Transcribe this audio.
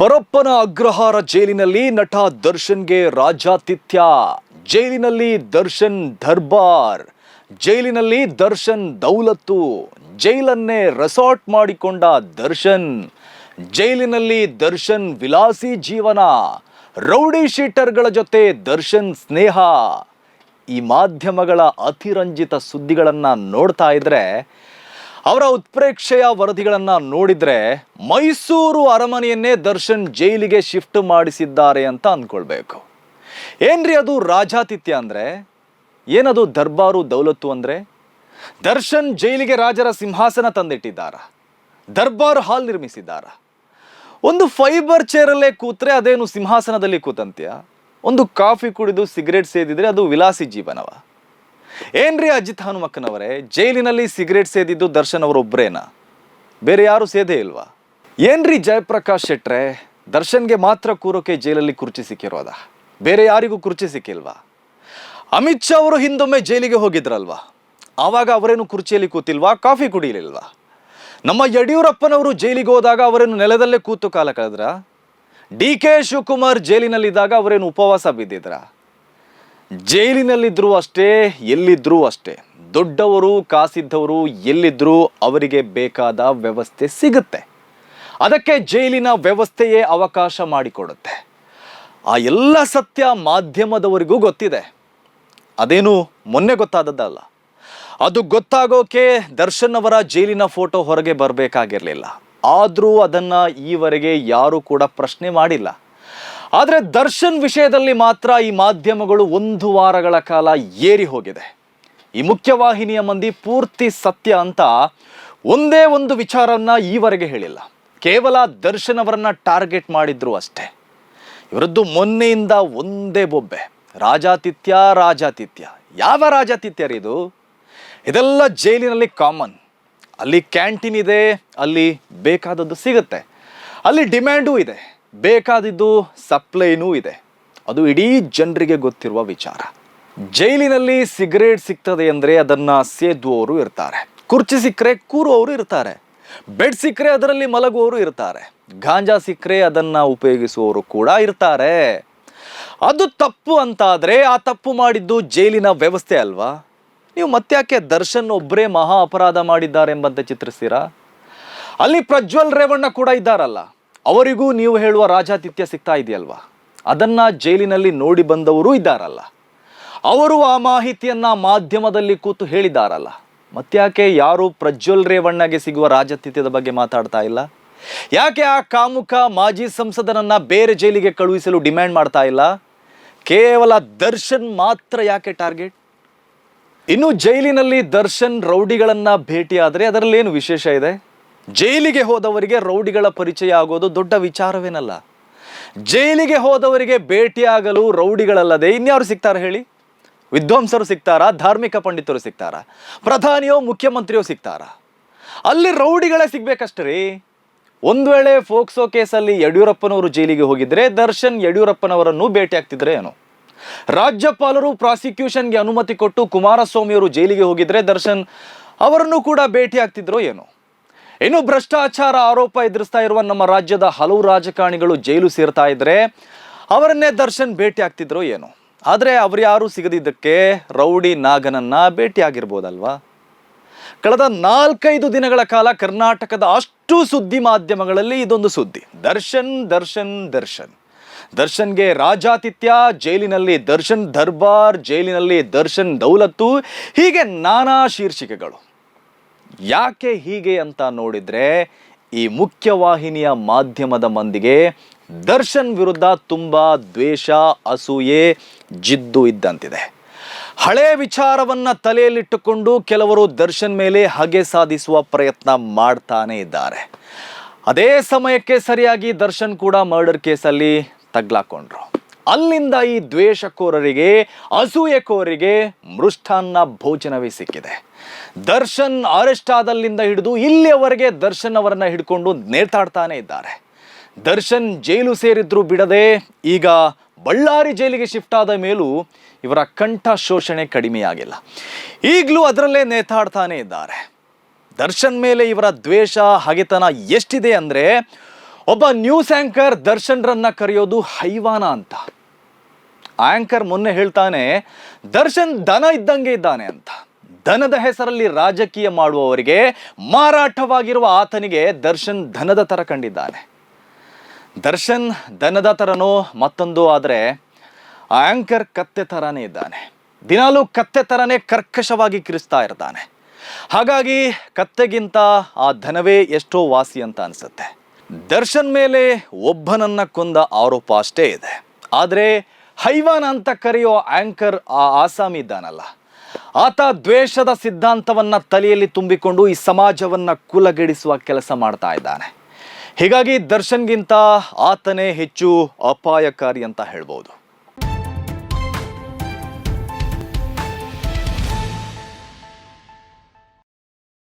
ಪರಪ್ಪನ ಅಗ್ರಹಾರ ಜೈಲಿನಲ್ಲಿ ನಟ ದರ್ಶನ್ಗೆ ರಾಜಾತಿಥ್ಯ ಜೈಲಿನಲ್ಲಿ ದರ್ಶನ್ ದರ್ಬಾರ್. ಜೈಲಿನಲ್ಲಿ ದರ್ಶನ್ ದೌಲತ್ತು. ಜೈಲನ್ನೇ ರೆಸಾರ್ಟ್ ಮಾಡಿಕೊಂಡ ದರ್ಶನ್. ಜೈಲಿನಲ್ಲಿ ದರ್ಶನ್ ವಿಲಾಸಿ ಜೀವನ. ರೌಡಿ ಶೀಟರ್ಗಳ ಜೊತೆ ದರ್ಶನ್ ಸ್ನೇಹ. ಈ ಮಾಧ್ಯಮಗಳ ಅತಿರಂಜಿತ ಸುದ್ದಿಗಳನ್ನು ನೋಡ್ತಾ ಇದ್ರೆ ಅವರ ಉತ್ಪ್ರೇಕ್ಷೆಯ ವರದಿಗಳನ್ನು ನೋಡಿದ್ರೆ ಮೈಸೂರು ಅರಮನೆಯನ್ನೇ ದರ್ಶನ್ ಜೈಲಿಗೆ ಶಿಫ್ಟ್ ಮಾಡಿಸಿದ್ದಾರೆ ಅಂತ ಅಂದ್ಕೊಳ್ಬೇಕು. ಏನ್ರಿ ಅದು ರಾಜಾತಿಥ್ಯ ಅಂದ್ರೆ? ಏನದು ದರ್ಬಾರು ದೌಲತ್ತು ಅಂದ್ರೆ? ದರ್ಶನ್ ಜೈಲಿಗೆ ರಾಜರ ಸಿಂಹಾಸನ ತಂದಿಟ್ಟಿದ್ದಾರ. ದರ್ಬಾರ್ ಹಾಲ್ ನಿರ್ಮಿಸಿದ್ದಾರ. ಒಂದು ಫೈಬರ್ ಚೇರಲ್ಲೇ ಕೂತ್ರೆ ಅದೇನು ಸಿಂಹಾಸನದಲ್ಲಿ ಕೂತಂತ್ಯ? ಒಂದು ಕಾಫಿ ಕುಡಿದು ಸಿಗರೇಟ್ ಸೇದಿದ್ರೆ ಅದು ವಿಲಾಸಿ ಜೀವನವ? ಏನ್ರಿ ಅಜಿತ್ ಹನುಮಕ್ಕನವರೇ? ಜೈಲಿನಲ್ಲಿ ಸಿಗರೇಟ್ ಸೇದಿದ್ದು ದರ್ಶನ್ ಅವರೊಬ್ಬರೇನಾ ಬೇರೆ ಯಾರು ಸೇದೇ ಇಲ್ವಾ? ಏನ್ರಿ ಜಯಪ್ರಕಾಶ್ ಶೆಟ್ರೆ? ದರ್ಶನ್ಗೆ ಮಾತ್ರ ಕೂರೋಕೆ ಜೈಲಲ್ಲಿ ಕುರ್ಚಿ ಸಿಕ್ಕಿರೋದ? ಬೇರೆ ಯಾರಿಗೂ ಕುರ್ಚಿ ಸಿಕ್ಕಿಲ್ವಾ? ಅಮಿತ್ ಶಾ ಅವರು ಹಿಂದೊಮ್ಮೆ ಜೈಲಿಗೆ ಹೋಗಿದ್ರಲ್ವಾ? ಆವಾಗ ಅವರೇನು ಕುರ್ಚಿಯಲ್ಲಿ ಕೂತಿಲ್ವಾ? ಕಾಫಿ ಕುಡಿಯಲಿಲ್ವಾ ನಮ್ಮ ಯಡಿಯೂರಪ್ಪನವರು ಜೈಲಿಗೆ ಹೋದಾಗ ಅವರೇನು ನೆಲದಲ್ಲೇ ಕೂತು ಕಾಲ ಕಳೆದ್ರ? ಡಿ ಕೆ ಶಿವಕುಮಾರ್ ಜೈಲಿನಲ್ಲಿದ್ದಾಗ ಅವರೇನು ಉಪವಾಸ ಬಿದ್ದಿದ್ರ? ಜೈಲಿನಲ್ಲಿದ್ದರೂ ಅಷ್ಟೇ ಎಲ್ಲಿದ್ದರೂ ಅಷ್ಟೇ. ದೊಡ್ಡವರು, ಕಾಸಿದ್ದವರು ಎಲ್ಲಿದ್ದರೂ ಅವರಿಗೆ ಬೇಕಾದ ವ್ಯವಸ್ಥೆ ಸಿಗುತ್ತೆ. ಅದಕ್ಕೆ ಜೈಲಿನ ವ್ಯವಸ್ಥೆಯೇ ಅವಕಾಶ ಮಾಡಿಕೊಡುತ್ತೆ. ಆ ಎಲ್ಲ ಸತ್ಯ ಮಾಧ್ಯಮದವರಿಗೂ ಗೊತ್ತಿದೆ. ಅದೇನು ಮೊನ್ನೆ ಗೊತ್ತಾದದ್ದಲ್ಲ. ಅದು ಗೊತ್ತಾಗೋಕೆ ದರ್ಶನ್ ಅವರ ಜೈಲಿನ ಫೋಟೋ ಹೊರಗೆ ಬರಬೇಕಾಗಿರಲಿಲ್ಲ. ಆದರೂ ಅದನ್ನು ಈವರೆಗೆ ಯಾರೂ ಕೂಡ ಪ್ರಶ್ನೆ ಮಾಡಿಲ್ಲ. ಆದರೆ ದರ್ಶನ್ ವಿಷಯದಲ್ಲಿ ಮಾತ್ರ ಈ ಮಾಧ್ಯಮಗಳು ಒಂದು ವಾರಗಳ ಕಾಲ ಏರಿ ಹೋಗಿದೆ. ಈ ಮುಖ್ಯವಾಹಿನಿಯ ಮಂದಿ ಪೂರ್ತಿ ಸತ್ಯ ಅಂತ ಒಂದೇ ಒಂದು ವಿಚಾರವನ್ನು ಈವರೆಗೆ ಹೇಳಿಲ್ಲ. ಕೇವಲ ದರ್ಶನ್ ಅವರನ್ನ ಟಾರ್ಗೆಟ್ ಮಾಡಿದ್ರು ಅಷ್ಟೇ. ಇವರದ್ದು ಮೊನ್ನೆಯಿಂದ ಒಂದೇ ಬೊಬ್ಬೆ. ರಾಜಾತಿಥ್ಯ ರಾಜಾತಿಥ್ಯ. ಯಾವ ರಾಜಾತಿಥ್ಯರಿದು ಇದೆಲ್ಲ ಜೈಲಿನಲ್ಲಿ ಕಾಮನ್. ಅಲ್ಲಿ ಕ್ಯಾಂಟೀನ್ ಇದೆ, ಅಲ್ಲಿ ಬೇಕಾದದ್ದು ಸಿಗುತ್ತೆ. ಅಲ್ಲಿ ಡಿಮ್ಯಾಂಡೂ ಇದೆ. ಬೇಕಾದಿದ್ದು ಸಪ್ಲೈನೂ ಇದೆ. ಅದು ಇಡೀ ಜನರಿಗೆ ಗೊತ್ತಿರುವ ವಿಚಾರ. ಜೈಲಿನಲ್ಲಿ ಸಿಗರೇಟ್ ಸಿಗ್ತದೆ ಅಂದರೆ ಅದನ್ನು ಸೇದುವವರು ಇರ್ತಾರೆ. ಕುರ್ಚಿ ಸಿಕ್ಕರೆ ಕೂರುವವರು ಇರ್ತಾರೆ. ಬೆಡ್ ಸಿಕ್ಕರೆ ಅದರಲ್ಲಿ ಮಲಗುವವರು ಇರ್ತಾರೆ. ಗಾಂಜಾ ಸಿಕ್ಕರೆ ಅದನ್ನು ಉಪಯೋಗಿಸುವವರು ಕೂಡ ಇರ್ತಾರೆ. ಅದು ತಪ್ಪು ಅಂತಾದರೆ ಆ ತಪ್ಪು ಮಾಡಿದ್ದು ಜೈಲಿನ ವ್ಯವಸ್ಥೆ ಅಲ್ವಾ? ನೀವು ಮತ್ತ್ಯಾಕೆ ದರ್ಶನ್ ಒಬ್ಬರೇ ಮಹಾ ಅಪರಾಧ ಮಾಡಿದ್ದಾರೆ ಎಂಬಂತೆ ಚಿತ್ರಿಸ್ತೀರಾ? ಅಲ್ಲಿ ಪ್ರಜ್ವಲ್ ರೇವಣ್ಣ ಕೂಡ ಇದ್ದಾರಲ್ಲ. ಅವರಿಗೂ ನೀವು ಹೇಳುವ ರಾಜಾತಿಥ್ಯ ಸಿಗ್ತಾ ಇದೆಯಲ್ವಾ? ಅದನ್ನ ಜೈಲಿನಲ್ಲಿ ನೋಡಿ ಬಂದವರು ಇದ್ದಾರಲ್ಲ. ಅವರು ಆ ಮಾಹಿತಿಯನ್ನ ಮಾಧ್ಯಮದಲ್ಲಿ ಕೂತು ಹೇಳಿದಾರಲ್ಲ. ಮತ್ತ್ಯಾಕೆ ಯಾರು ಪ್ರಜ್ವಲ್ ರೇವಣ್ಣಗೆ ಸಿಗುವ ರಾಜತಿಥ್ಯದ ಬಗ್ಗೆ ಮಾತಾಡ್ತಾ ಇಲ್ಲ? ಯಾಕೆ ಆ ಕಾಮುಕ ಮಾಜಿ ಸಂಸದನನ್ನ ಬೇರೆ ಜೈಲಿಗೆ ಕಳುಹಿಸಲು ಡಿಮ್ಯಾಂಡ್ ಮಾಡ್ತಾ ಇಲ್ಲ? ಕೇವಲ ದರ್ಶನ್ ಮಾತ್ರ ಯಾಕೆ ಟಾರ್ಗೆಟ್? ಇನ್ನು ಜೈಲಿನಲ್ಲಿ ದರ್ಶನ್ ರೌಡಿಗಳನ್ನ ಭೇಟಿಯಾದರೆ ಅದರಲ್ಲೇನು ವಿಶೇಷ ಇದೆ? ಜೈಲಿಗೆ ಹೋದವರಿಗೆ ರೌಡಿಗಳ ಪರಿಚಯ ಆಗೋದು ದೊಡ್ಡ ವಿಚಾರವೇನಲ್ಲ. ಜೈಲಿಗೆ ಹೋದವರಿಗೆ ಭೇಟಿಯಾಗಲು ರೌಡಿಗಳಲ್ಲದೆ ಇನ್ಯಾರು ಸಿಗ್ತಾರೆ ಹೇಳಿ? ವಿದ್ವಾಂಸರು ಸಿಗ್ತಾರಾ? ಧಾರ್ಮಿಕ ಪಂಡಿತರು ಸಿಗ್ತಾರಾ? ಪ್ರಧಾನಿಯೋ, ಮುಖ್ಯಮಂತ್ರಿಯೋ ಸಿಗ್ತಾರಾ? ಅಲ್ಲಿ ರೌಡಿಗಳೇ ಸಿಗ್ಬೇಕಷ್ಟೇ ಒಂದು ವೇಳೆ ಫೋಕ್ಸೋ ಕೇಸಲ್ಲಿ ಯಡಿಯೂರಪ್ಪನವರು ಜೈಲಿಗೆ ಹೋಗಿದ್ರೆ ದರ್ಶನ್ ಯಡಿಯೂರಪ್ಪನವರನ್ನು ಭೇಟಿ ಆಗ್ತಿದ್ರೆ ಏನು? ರಾಜ್ಯಪಾಲರು ಪ್ರಾಸಿಕ್ಯೂಷನ್ಗೆ ಅನುಮತಿ ಕೊಟ್ಟು ಕುಮಾರಸ್ವಾಮಿಯವರು ಜೈಲಿಗೆ ಹೋಗಿದ್ರೆ ದರ್ಶನ್ ಅವರನ್ನು ಕೂಡ ಭೇಟಿ ಆಗ್ತಿದ್ರು ಏನೋ? ಇನ್ನು ಭ್ರಷ್ಟಾಚಾರ ಆರೋಪ ಎದುರಿಸ್ತಾ ಇರುವ ನಮ್ಮ ರಾಜ್ಯದ ಹಲವು ರಾಜಕಾರಣಿಗಳು ಜೈಲು ಸೇರ್ತಾ ಇದ್ರೆ ಅವರನ್ನೇ ದರ್ಶನ್ ಭೇಟಿ ಆಗ್ತಿದ್ರು ಏನೋ? ಆದರೆ ಅವ್ರು ಯಾರು ಸಿಗದಿದ್ದಕ್ಕೆ ರೌಡಿ ನಾಗನನ್ನ ಭೇಟಿ ಆಗಿರ್ಬೋದಲ್ವಾ? ಕಳೆದ ನಾಲ್ಕೈದು ದಿನಗಳ ಕಾಲ ಕರ್ನಾಟಕದ ಅಷ್ಟು ಸುದ್ದಿ ಮಾಧ್ಯಮಗಳಲ್ಲಿ ಇದೊಂದು ಸುದ್ದಿ. ದರ್ಶನ್ ದರ್ಶನ್ ದರ್ಶನ್. ದರ್ಶನ್ಗೆ ರಾಜಾತಿಥ್ಯ, ಜೈಲಿನಲ್ಲಿ ದರ್ಶನ್ ದರ್ಬಾರ್, ಜೈಲಿನಲ್ಲಿ ದರ್ಶನ್ ದೌಲತ್ತು, ಹೀಗೆ ನಾನಾ ಶೀರ್ಷಿಕೆಗಳು. ಯಾಕೆ ಹೀಗೆ ಅಂತ ನೋಡಿದ್ರೆ ಈ ಮುಖ್ಯವಾಹಿನಿಯ ಮಾಧ್ಯಮದ ಮಂದಿಗೆ ದರ್ಶನ್ ವಿರುದ್ಧ ತುಂಬ ದ್ವೇಷ, ಅಸೂಯೆ, ಜಿದ್ದು ಇದ್ದಂತಿದೆ. ಹಳೆ ವಿಚಾರವನ್ನ ತಲೆಯಲ್ಲಿಟ್ಟುಕೊಂಡು ಕೆಲವರು ದರ್ಶನ್ ಮೇಲೆ ಹಗೆ ಸಾಧಿಸುವ ಪ್ರಯತ್ನ ಮಾಡ್ತಾನೆ ಇದ್ದಾರೆ. ಅದೇ ಸಮಯಕ್ಕೆ ಸರಿಯಾಗಿ ದರ್ಶನ್ ಕೂಡ ಮರ್ಡರ್ ಕೇಸಲ್ಲಿ ತಗ್ಲಾಕೊಂಡ್ರು. ಅಲ್ಲಿಂದ ಈ ದ್ವೇಷಕೋರರಿಗೆ, ಅಸೂಯೆಕೋರರಿಗೆ ಮೃಷ್ಟಾನ್ನ ಭೋಜನವೇ ಸಿಕ್ಕಿದೆ. ದರ್ಶನ್ ಅರೆಸ್ಟ್ ಆದಲ್ಲಿಂದ ಹಿಡಿದು ಇಲ್ಲಿಯವರೆಗೆ ದರ್ಶನ್ ಅವರನ್ನ ಹಿಡ್ಕೊಂಡು ನೇತಾಡ್ತಾನೆ ಇದ್ದಾರೆ. ದರ್ಶನ್ ಜೈಲು ಸೇರಿದ್ರು ಬಿಡದೆ ಈಗ ಬಳ್ಳಾರಿ ಜೈಲಿಗೆ ಶಿಫ್ಟ್ ಆದ ಮೇಲೂ ಇವರ ಕಂಠ ಶೋಷಣೆ ಕಡಿಮೆಯಾಗಿಲ್ಲ. ಈಗಲೂ ಅದರಲ್ಲೇ ನೇತಾಡ್ತಾನೆ ಇದ್ದಾರೆ. ದರ್ಶನ್ ಮೇಲೆ ಇವರ ದ್ವೇಷ, ಹಗೆತನ ಎಷ್ಟಿದೆ ಅಂದರೆ, ಒಬ್ಬ ನ್ಯೂಸ್ ಆಂಕರ್ ದರ್ಶನ್ರನ್ನ ಕರೆಯೋದು ಹೈವಾನ ಅಂತ. ಆಂಕರ್ ಮೊನ್ನೆ ಹೇಳ್ತಾನೆ, ದರ್ಶನ್ ದನ ಇದ್ದಂಗೆ ಇದ್ದಾನೆ ಅಂತ. ದನದ ಹೆಸರಲ್ಲಿ ರಾಜಕೀಯ ಮಾಡುವವರಿಗೆ ಮಾರಾಟವಾಗಿರುವ ಆತನಿಗೆ ದರ್ಶನ್ ಧನದ ಥರ ಕಂಡಿದ್ದಾನೆ. ದರ್ಶನ್ ದನದ ಥರನೋ ಮತ್ತೊಂದು ಆದರೆ, ಆಂಕರ್ ಕತ್ತೆ ಥರನೇ ಇದ್ದಾನೆ. ದಿನಾಲೂ ಕತ್ತೆ ಥರನೇ ಕರ್ಕಶವಾಗಿ ಕಿರಿಸ್ತಾ ಇರ್ತಾನೆ. ಹಾಗಾಗಿ ಕತ್ತೆಗಿಂತ ಆ ಧನವೇ ಎಷ್ಟೋ ವಾಸಿ ಅಂತ ಅನಿಸುತ್ತೆ. ದರ್ಶನ್ ಮೇಲೆ ಒಬ್ಬನನ್ನ ಕೊಂದ ಆರೋಪ ಅಷ್ಟೇ ಇದೆ. ಆದರೆ ಹೈವಾನ್ ಅಂತ ಕರೆಯೋ ಆಂಕರ್ ಆ ಆಸಾಮಿ ಇದ್ದಾನಲ್ಲ. ಆತ ದ್ವೇಷದ ಸಿದ್ಧಾಂತವನ್ನ ತಲೆಯಲ್ಲಿ ತುಂಬಿಕೊಂಡು ಈ ಸಮಾಜವನ್ನ ಕುಲಗೆಡಿಸುವ ಕೆಲಸ ಮಾಡ್ತಾ ಇದ್ದಾನೆ. ಹೀಗಾಗಿ ದರ್ಶನ್ಗಿಂತ ಆತನೇ ಹೆಚ್ಚು ಅಪಾಯಕಾರಿ ಅಂತ ಹೇಳ್ಬೋದು.